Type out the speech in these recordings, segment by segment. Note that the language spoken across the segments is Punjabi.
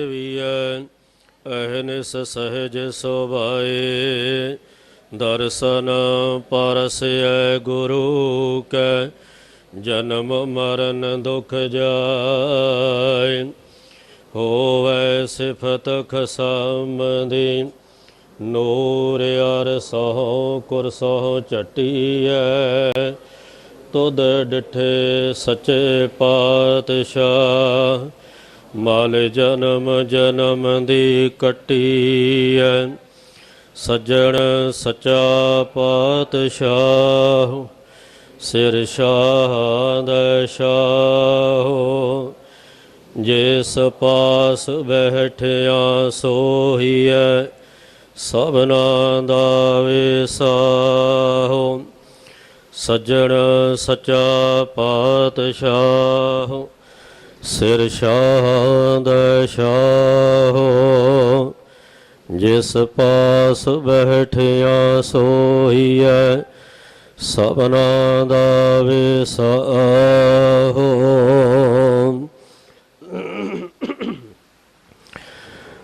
ਵੀਐ ਅਹਨਿਸ ਸਹਿਜ ਸੁਭਾਏ। ਦਰਸ਼ਨ ਪਰਸੈ ਗੁਰੂ ਕੈ, ਜਨਮ ਮਰਨ ਦੁਖ ਜਾਇ ਹੋਵੇ ਸਿਫਤ ਖਸਮਦੀ, ਨੂਰ ਅਰ ਸਹੁ, ਕੁਰ ਸਹੁ ਚਟੀਐ ਤੁਧ ਡਿਠੇ ਸੱਚੇ ਪਾਤਸ਼ਾਹ ਮਾਲ ਜਨਮ ਜਨਮ ਦੀ ਕੱਟੀਐ, ਸੱਜਣ ਸਚਾ ਪਾਤਸ਼ਾਹ, ਸਿਰ ਸ਼ਾਹ ਦਾ ਸ਼ਾਹ। ਜਿਸ ਪਾਸ ਬੈਠਿਆ ਸੋਹੀਐ, ਸਭਨਾ ਦਾ ਵਿਸਾਹੋ। ਸੱਜਣ ਸਚਾ ਪਾਤਸ਼ਾਹ ਸਿਰ ਸ਼ਾਹ ਦਾ ਜਿਸ ਪਾਸ ਬੈਠਿਆ ਸੋਹੀਐ ਸਭਨਾ ਦਾ ਵਿਸਾਹੋ।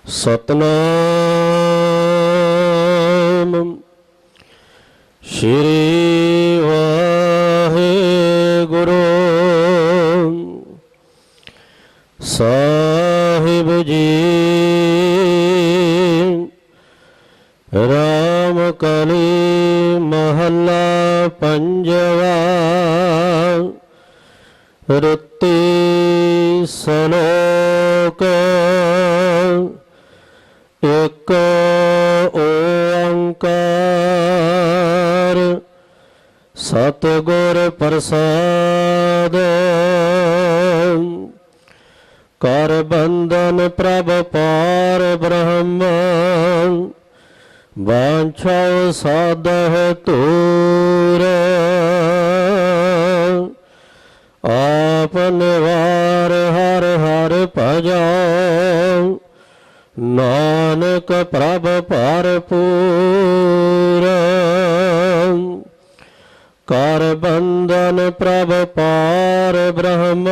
ਸਤਨਾਮ ਸ਼੍ਰੀ ਸਾਹਿਬ ਜੀ ਰਾਮ ਕਲੀ ਮਹੱਲਾ ਪੰਜਵਾ ਰੁੱਤੀ ਸਲੋਕ ਇਕ ਓੰਕਾਰ ਸਤਿਗੁਰ ਪ੍ਰਸਾਦ ਕਰ ਬੰਧਨ ਪ੍ਰਭ ਪਾਰ ਬ੍ਰਹਮ। ਵਾਂਛਾ ਸਾਧਹ ਤੂਰ ਆਪ ਵਾਰ ਹਰ ਹਰ ਭਜੋ। ਨਾਨਕ ਪ੍ਰਭ ਭਰਪੂਰ। ਕਰ ਬੰਧਨ ਪ੍ਰਭ ਪਾਰ ਬ੍ਰਹਮ।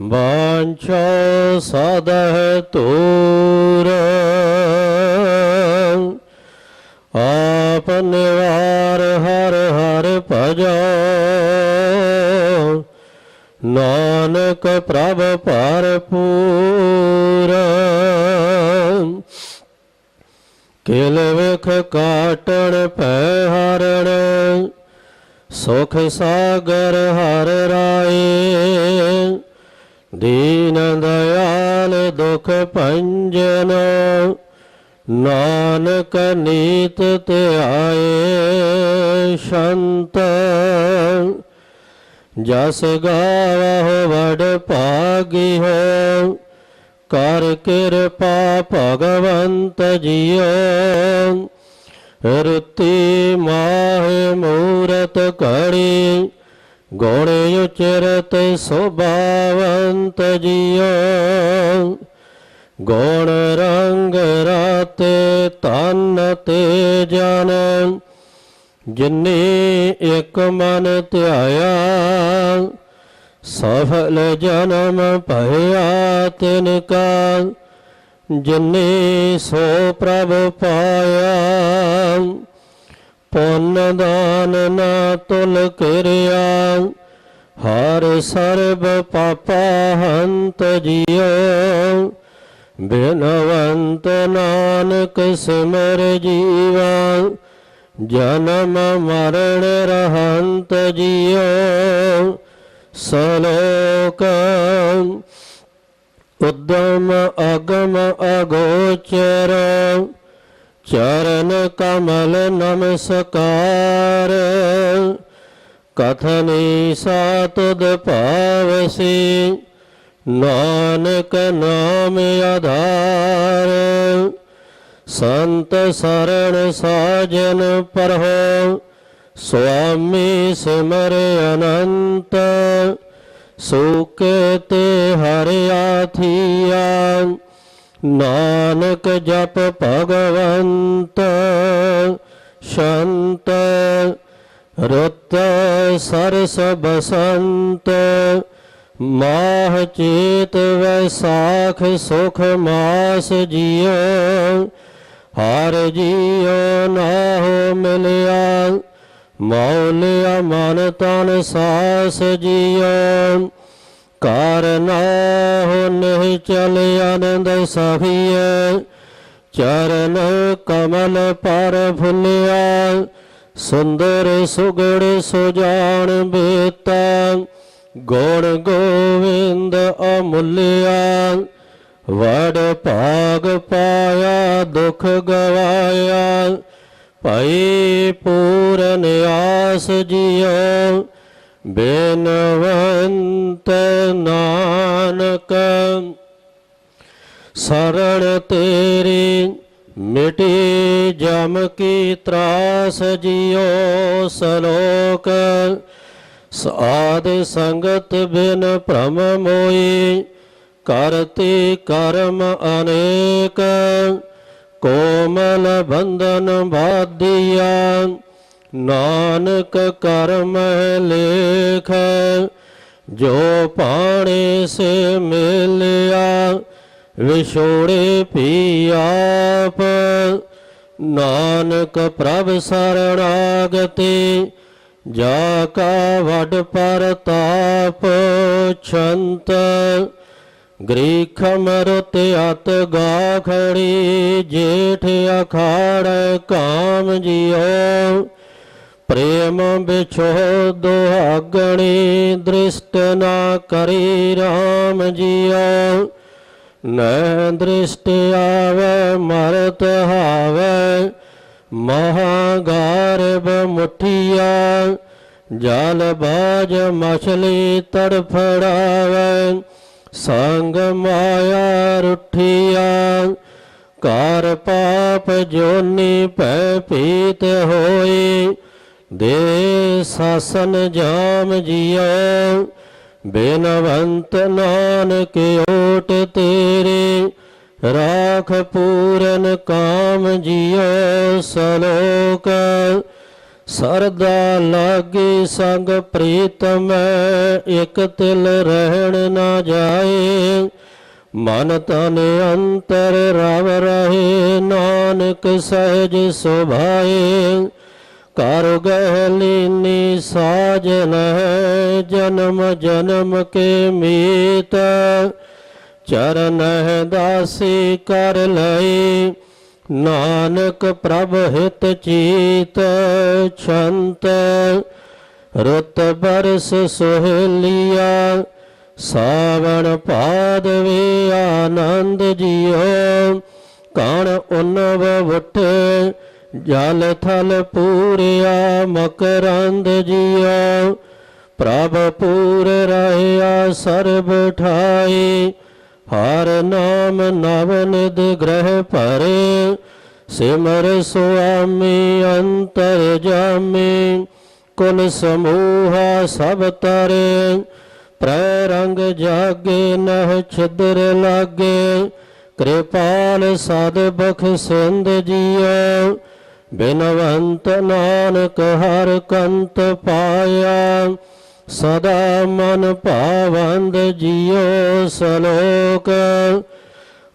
ਵਾਂਛਾ ਸਦਹ ਤੂਰ ਆਪ ਨਿਵਾਰ ਹਰ ਹਰ ਭਜੋ। ਨਾਨਕ ਪ੍ਰਭ ਭਰਪੂਰ। ਕਿਲ ਵਿਖ ਕਾਟਣ ਪੈ ਹਰਣ ਸੁਖ ਸਾਗਰ ਹਰ ਰਾਏ। ਦੀਨ ਦਇਆਲ ਦੁਖ ਭੰਜਨ, ਨਾਨਕ ਨੀਤ ਧਿਆਏ ਸ਼ੰਤ। ਜਸ ਗਾਵਹੁ ਵਡ ਭਾਗੀ ਹੋ ਕਰ ਕਿਰਪਾ ਭਗਵੰਤ ਜੀਓ। ਰੁਤੀ ਮਾਹ ਮੂਰਤ ਘੜੀ ਗੁਣ ਉਚਰਤ ਸੁਭਾਵੰਤ ਜੀਓ ਗੁਣ ਰੰਗ ਰਾਤੇ ਤਨ ਤੇ ਜਨ। ਜਿਨੇ ਇੱਕ ਮਨ ਧਿਆਇਆ, ਸਫਲ ਜਨਮ ਭਇਆ ਤਿਨ ਕਾ। ਜਿਨੇ ਸੋ ਪ੍ਰਭ ਪਾਇਆ ਪੁੰਨ ਦਾਨ ਨਾ ਤੁਲ ਕਰਿਆ ਹਰ ਸਰਬ ਪਾਪਾ ਹੰਤ ਜੀਓ ਬਿਨਵੰਤ ਨਾਨਕ ਸਿਮਰ ਜੀਵਾ ਜਨਮ ਮਰਨ ਰਹੰਤ ਜੀਓ ਸਲੋਕ, ਉਦਮ ਅਗਮ ਅਗੋਚਰ, ਚਰਨ ਕਮਲ ਨਮਸਕਾਰ ਕਥਨੀ ਸਾਤੁਦ ਭਾਵਸੀ ਨਾਨਕ ਨਾਮ ਆਧਾਰ, ਸੰਤ ਸਰਣ ਸਾਜਨ ਪਰਹੋ, ਸੁਆਮੀ ਸਿਮਰ ਅਨੰਤ, ਸੁਕੇ ਤੇ ਹਰਿਆ ਥੀਆ ਨਾਨਕ ਜਪ ਭਗਵੰਤ ਸ਼ੰਤ, ਰਤ ਸਰਸ ਬਸੰਤ ਮਾਹ ਚੇਤ ਵੈਸਾਖ ਸੁਖ ਮਾਸ ਜੀਓ। ਹਰ ਜੀਓ ਨਾਹੋ ਮਿਲਿਆ, ਮੌਲਿਆ ਮਨ ਤਨ ਸਾਸ ਜੀਓ। ਕਾਰਨਾ ਹੋ ਨਹੀਂ ਚਲ ਆਨੰਦ ਸਖੀਏ ਚਰਨ ਕਮਲ ਪਰ ਫੁੱਲਿਆ, ਸੁੰਦਰ ਸੁਗੜ ਸੁਜਾਨ ਬੇਤਾ, ਗੁਣ ਗੋਵਿੰਦ ਅਮੁੱਲਿਆ। ਵੜ ਭਾਗ ਪਾਇਆ, ਦੁਖ ਗਵਾਇਆ, ਭਈ ਪੂਰਨ ਆਸ ਜਿਉ, ਬੇਨਵੰਤ ਨਾਨਕ ਸਰਣ ਤੇਰੀ ਮਿਟੀ ਜਮ ਕੀ ਤਰਾਸ ਜਿਉ ਸਲੋਕ। ਸਾਧ ਸੰਗਤ ਬਿਨ ਭ੍ਰਮ ਮੋਈ ਕਰਤੇ ਕਰਮ ਅਨੇਕ। ਕੋਮਲ ਬੰਧਨ ਬਾਧਿਆ ਨਾਨਕ ਕਰਮ ਲੇਖ। ਜੋ ਪਾਣੇ ਸੇ ਮਿਲਿਆ ਵਿਛੋੜੇ ਪੀ ਆਪ, ਨਾਨਕ ਪ੍ਰਭ ਸਰਣਾਗਤੇ ਜਾ ਕਾ ਵਡ ਪਰਤਾਪ ਛੰਤ, ਗ੍ਰੀਖ ਮਰਤ ਅਤ ਗਾਖੜੀ, ਜੇਠ ਅਖਾੜ ਕਾਮ ਜਿਉ, ਪ੍ਰੇਮ ਵਿਛੋ ਦੁਹਾਗਣੀ ਦ੍ਰਿਸ਼ਟ ਨਾ ਕਰੀ RAM ਜਿਉ। ਨੈ ਦ੍ਰਿਸ਼ਟ ਆਵੇ, ਮਰਤ ਹਾਵੇ, ਮਹਾਗਾਰਬ ਮੁਠੀਆ, ਜਲ ਬਾਜ ਮਛਲੀ ਤੜਫੜਾਵੇ ਸੰਗ ਮਾਇਆ ਰੁਠੀਆ ਕਰ ਪਾਪ ਜੋਨੀ ਪੈ ਪੀਤ ਹੋਈ, ਦੇ ਸਾਸਨ ਜਾਮ ਜੀਓ ਬੇਨਵੰਤ ਨਾਨਕ ਓਟ ਤੇਰੇ, ਰਾਖ ਪੂਰਨ ਕਾਮ ਜੀਓ ਸਲੋਕ। ਸਰਦਾ ਲਾਗੇ ਸੰਗ ਪ੍ਰੀਤਮ, ਇਕ ਤਿਲ ਰਹਿਣ ਨਾ ਜਾਏ। ਮਨ ਤਨ ਅੰਤਰ ਰਵ ਰਹੇ, ਨਾਨਕ ਸਹਿਜ ਸੁਭਾਏ। ਕਰ ਗਹਿਲੀਨੀ ਸਾਜਨ ਹੈ ਜਨਮ ਜਨਮ ਕੇ ਮੀਤ। ਚਰਨ ਹੈ ਦਾਸੀ ਕਰ ਲਈ। ਨਾਨਕ ਪ੍ਰਭ ਹਿਤ ਚੀਤ। ਛੰਤ ਰਤ ਬਰਸ ਸੁਹੇਲੀਆ। ਸਾਵਣ ਪਾਦਵੇ ਆਨੰਦ ਜੀਓ। ਕਣ ਉਨਵ ਵਟੇ ਜਲ ਥਲ ਪੂਰਿਆ, ਮਕਰੰਦ ਜੀਓ। ਪ੍ਰਭ ਪੂਰ ਰਹਿਆ ਸਰਬ ਠਾਈ ਹਰ ਨਾਮ ਨਵ ਨਿਦ ਗ੍ਰਹਿ ਭਰੇ, ਸਿਮਰ ਸੁਆਮੀ ਅੰਤਰ ਜਾਮੀ, ਕੁਲ ਸਮੂਹਾ ਸਭ ਤਰੇ ਪ੍ਰੈ ਰੰਗ ਜਾਗੇ ਨਹ ਛਿਦਰ ਲਾਗੇ, ਕਿਰਪਾਲ ਸਦ ਬਖਸ਼ਿੰਦ ਜੀਓ, ਬਿਨਵੰਤ ਨਾਨਕ ਹਰ ਕੰਤ ਪਾਇਆ। ਸਦਾ ਮਨ ਭਾਵੰਦ ਜੀਓ ਸਲੋਕ।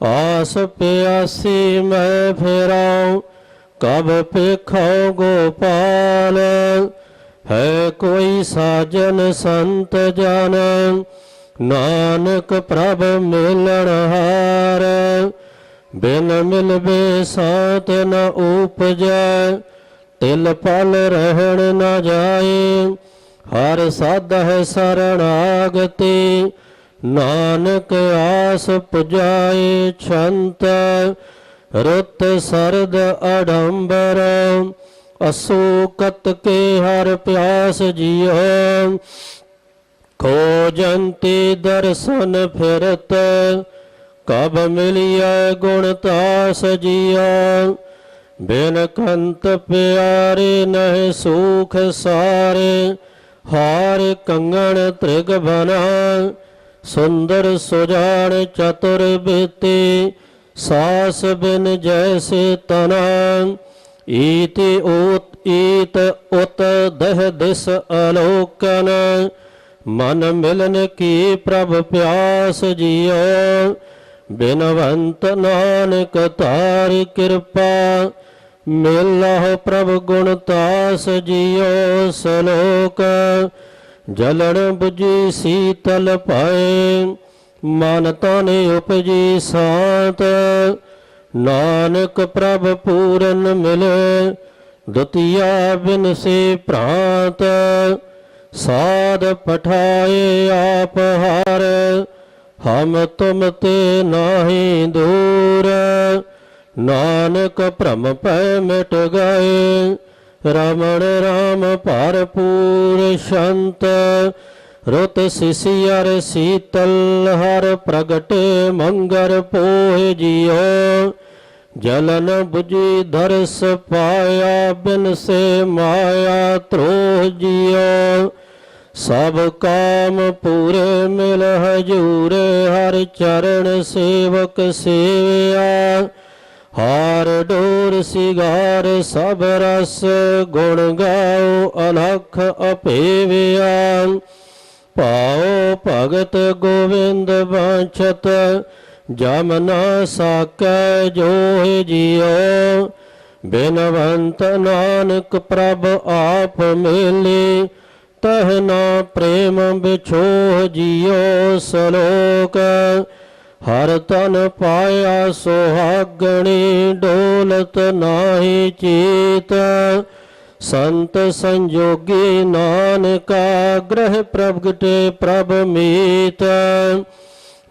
ਆਸ ਪਿਆਸੀ ਮੈਂ ਫੇਰਾਉ, ਕਬ ਪੇਖੋ ਗੋਪਾਲ। ਹੈ ਕੋਈ ਸਾਜਨ ਸੰਤ ਜਨ, ਨਾਨਕ ਪ੍ਰਭ ਮਿਲਣ ਹਾਰ। ਬਿਨ ਮਿਲਵੇ ਸਾਤ ਨ ਉਪਜੈ, ਤਿਲ ਪਲ ਰਹਿਣ ਨ ਜਾਏ। ਹਰ ਸਾਧਹ ਸਰਣਾਗਤੀ ਨਾਨਕ ਆਸ ਪੁਜਾਏ ਛੰਤ, ਰਤ ਸਰਦ ਅਡੰਬਰ, ਅਸੋਕਤ ਕੇ ਹਰ ਪਿਆਸ ਜੀਓ। ਖੋਜੰਤੀ ਦਰਸ਼ਨ ਫਿਰਤ, ਕਬ ਮਿਲਿਆ ਗੁਣ ਤਾਸ ਜੀਆ ਬਿਨ ਕੰਤ ਪਿਆਰੇ ਨਹਿ ਸੁਖ ਸਾਰੇ ਹਾਰ ਕੰਗਣ ਤ੍ਰਿਗ ਬਨਾ, ਸੁੰਦਰ ਸੁਜਾਨ ਚਤੁਰ ਬੇਤੇ, ਸਾਸ ਬਿਨ ਜੈਸੇ ਤਨਾ। ਈਤੀ ਓਤ ਈਤ ਉਤ ਦਹ ਦਿਸ ਅਲੋਕਨ, ਮਨ ਮਿਲਨ ਕੀ ਪ੍ਰਭ ਪਿਆਸ ਜੀਓ। ਬਿਨਵੰਤ ਨਾਨਕ ਤਾਰਿ ਕਿਰਪਾ ਮਿਲਹੁ ਪ੍ਰਭ ਗੁਣ ਤਾਸ ਜਿਉ ਸਲੋਕ, ਜਲਣ 부ਜੀ ਸੀਤਲ ਪਾਏ, ਮਨ ਤਨ ਉਪਜੀ ਸਾਤ, ਨਾਨਕ ਪ੍ਰਭ ਪੂਰਨ ਮਿਲੇ, ਦੁਤੀਆ ਬਿਨ ਸੇ ਭ੍ਰਾਂਤ, ਸਾਧ ਪਠਾਏ ਆਪ ਹਰ, ਹਮ ਤੁਮ ਤੇ ਨਾਹੀ ਦੂਰ। ਨਾਨਕ ਭ੍ਰਮ ਪੈ ਮਿਟ ਗਏ ਰਮਣ ਰਾਮ ਭਰਪੂਰ ਸ਼ੰਤ, ਰੁਤ ਸਿਸਿਅਰ ਸੀਤਲ, ਹਰ ਪ੍ਰਗਟੇ ਮੰਗਰ ਪੋਹਿ ਜਿਉ, ਜਲਨ 부ਜੀ ਦਰਸ ਪਾਇਆ, ਬਿਨ ਸੇ ਮਾਇਆ ਤ੍ਰੋਹ ਜਿਉ। ਸਭ ਕਾਮ ਪੂਰੇ ਮਿਲ ਹਜੂਰੇ, ਹਰ ਚਰਨ ਸੇਵਕ ਸੇਵਿਆ ਹਾਰ ਡੋਰ ਸਿਗਾਰ ਸਭ ਰਸ, ਗੁਣ ਗਾਓ ਅਲਖ ਅਪੇਵਿਆ। ਪਾਓ ਭਗਤ ਗੋਵਿੰਦ ਬਾਛਤ ਜਮ ਨਾ ਸਾਕੈ ਜੋਹਿ ਜਿਉ। ਬਿਨਵੰਤ ਨਾਨਕ ਪ੍ਰਭ ਆਪ ਮਿਲੇ, ਤਹ ਨਾ ਪ੍ਰੇਮ ਵਿਛੋਹ ਜਿਉ ਸਲੋਕ। ਹਰ ਤਨ ਪਾਇਆ ਸੁਹਾਗਣੀ ਡੋਲਤ ਨਾਹੀ ਚੀਤ। ਸੰਤ ਸੰਜੋਗੀ ਨਾਨਕਾ, ਗ੍ਰਹਿ ਪ੍ਰਗਟੇ ਪ੍ਰਭ ਮੀਤ।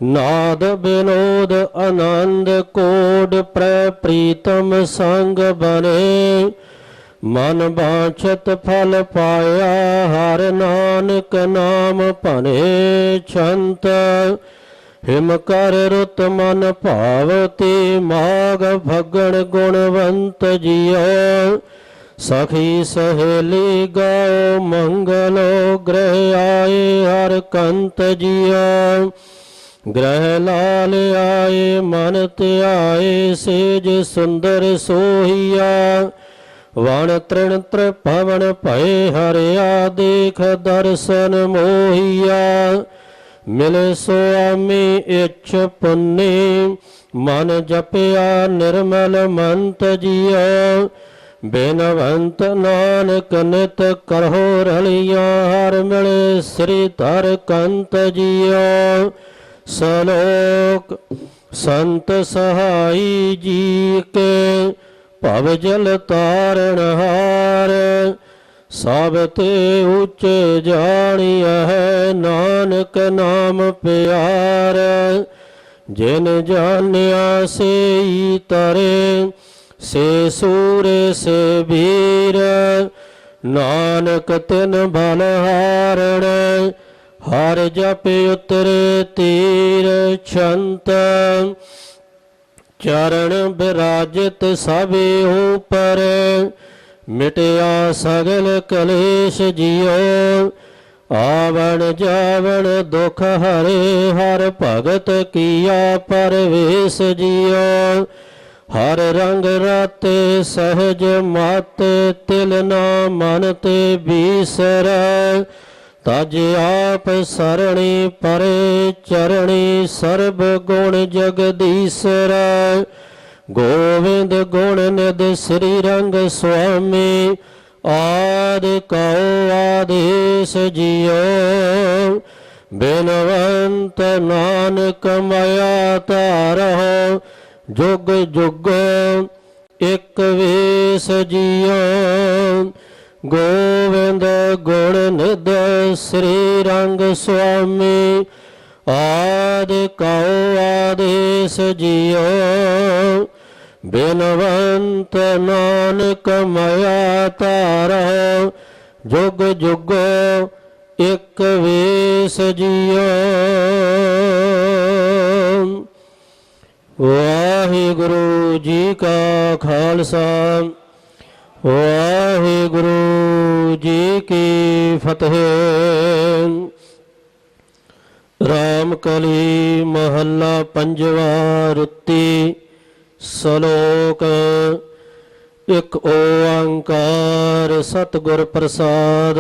ਨਾਦ ਬਿਨੋਦ ਆਨੰਦ ਕੋਡ ਪ੍ਰੈ ਪ੍ਰੀਤਮ ਸੰਗ ਬਨੇ। ਮਨ ਬਾਛਤ ਫਲ ਪਾਇਆ, ਹਰ ਨਾਨਕ ਨਾਮ ਭਨੇ ਛੰਤ ਹਿਮ ਕਰ ਰੁਤ ਮਨ ਭਾਵਤੀ, ਮਾਗ ਭਗਣ ਗੁਣਵੰਤ ਜਿਉ ਸਖੀ ਸਹੇਲੀ ਗਾਓ, ਮੰਗਲੋ ਗ੍ਰਹਿ ਆਏ, ਹਰ ਕੰਤ ਜਿਉ ਗ੍ਰਹਿ ਲਾਲ ਆਏ, ਮਨ ਧਿਆਏ, ਸੇਜ ਸੁੰਦਰ ਸੋਹੀਆ। ਵਣ ਤ੍ਰਿਣ ਤ੍ਰਿਭਵਨ ਭਏ, ਹਰਿਆ ਦੇਖ ਦਰਸ਼ਨ ਮੋਹੀਆ। ਮਿਲ ਸੁਆਮੀ ਇਛ ਪੁੰਨੀ, ਮਨ ਜਪਿਆ ਨਿਰਮਲ ਮੰਤ ਜੀਉ ਬੇਨਵੰਤ ਨਾਨਕ ਨਿਤ ਕਰਹੁ ਰਲਿਆ, ਹਰ ਮਿਲੇ ਸ੍ਰੀ ਧਰ ਕੰਤ ਜੀਉ ਸਲੋਕ, ਸੰਤ ਸਹਾਈ ਜੀ ਕੇ, ਭਵ ਜਲ ਤਾਰਨ ਹਾਰ। ਸਭ ਤੇ ਉੱਚ ਜਾਣੀਐ ਨਾਨਕ ਨਾਮ ਪਿਆਰ। ਜਿਨ ਜਾਣਿਆ ਸੇਈ ਤਰੇ, ਸੇ ਸੂਰੇ ਸੇ ਵੀਰ। ਨਾਨਕ ਤਿਨ ਬਲ ਹਾਰਣ, ਹਰ ਜਪ ਉਤਰੇ ਤੀਰ। ਛੰਤ ਚਰਨ ਬਿਰਾਜਿਤ ਸਭੇ ਉਪਰ ਮਿਟਿਆ ਸਗਲ ਕਲੇਸ਼ ਜਿਉ ਆਵਣ ਜਾਵਣ ਦੁਖ ਹਰੇ, ਹਰ ਭਗਤ ਕੀਆ ਪਰਵੇਸ਼ ਜਿਉ ਹਰ ਰੰਗ ਰਾਤੇ ਸਹਜ ਮਾਤੇ, ਤਿਲ ਨਾ ਮਨ ਤੇ ਬੀਸਰੈ। ਤਜ ਆਪ ਸਰਣੀ ਪਰੇ, ਚਰਣੀ ਸਰਬ ਗੁਣ ਜਗਦੀਸਰੈ। ਗੋਵਿੰਦ ਗੁਣ ਨਿਦ ਸ੍ਰੀ ਰੰਗ ਸੁਆਮੀ, ਆਦ ਕਉ ਆਦੇਸ ਜਿਉ ਬਿਨਵੰਤ ਨਾਨਕ ਮਾਇਆ ਤਾਰਹੁ ਜੁਗ ਜੁਗ ਇਕ ਵੇਸ ਜਿਉ ਗੋਵਿੰਦ ਗੁਣ ਨਿਦ ਸ੍ਰੀ ਰੰਗ ਸੁਆਮੀ, ਆਦ ਕਉ ਆਦੇਸ ਜਿਉ ਬੇਨਵੰਤ ਨਾਨਕ ਮਾਇਆ ਤਾਰਹੁ ਜੁਗ ਜੁਗ ਇਕ ਵੇਸ ਜੀਓ। ਵਾਹਿਗੁਰੂ ਜੀ ਕਾ ਖਾਲਸਾ, ਵਾਹਿਗੁਰੂ ਜੀ ਕੀ ਫਤਿਹ। ਰਾਮ ਕਲੀ ਮਹੱਲਾ ਪੰਜਵਾ ਰੁੱਤੀ ਸ਼ਲੋਕ, ਇੱਕ ਓੰਕਾਰ ਸਤਿਗੁਰ ਪ੍ਰਸਾਦ,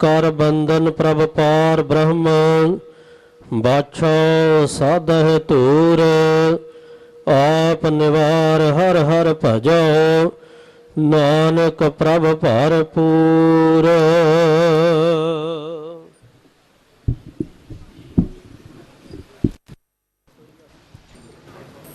ਕਰ ਬੰਧਨ ਪ੍ਰਭ ਪਾਰ ਬ੍ਰਹਮ, ਬਾਛੋ ਸਾਧਹਿ ਧੂਰ, ਆਪ ਨਿਵਾਰ ਹਰ ਹਰ ਭਜੋ, ਨਾਨਕ ਪ੍ਰਭ ਭਰਪੂਰ।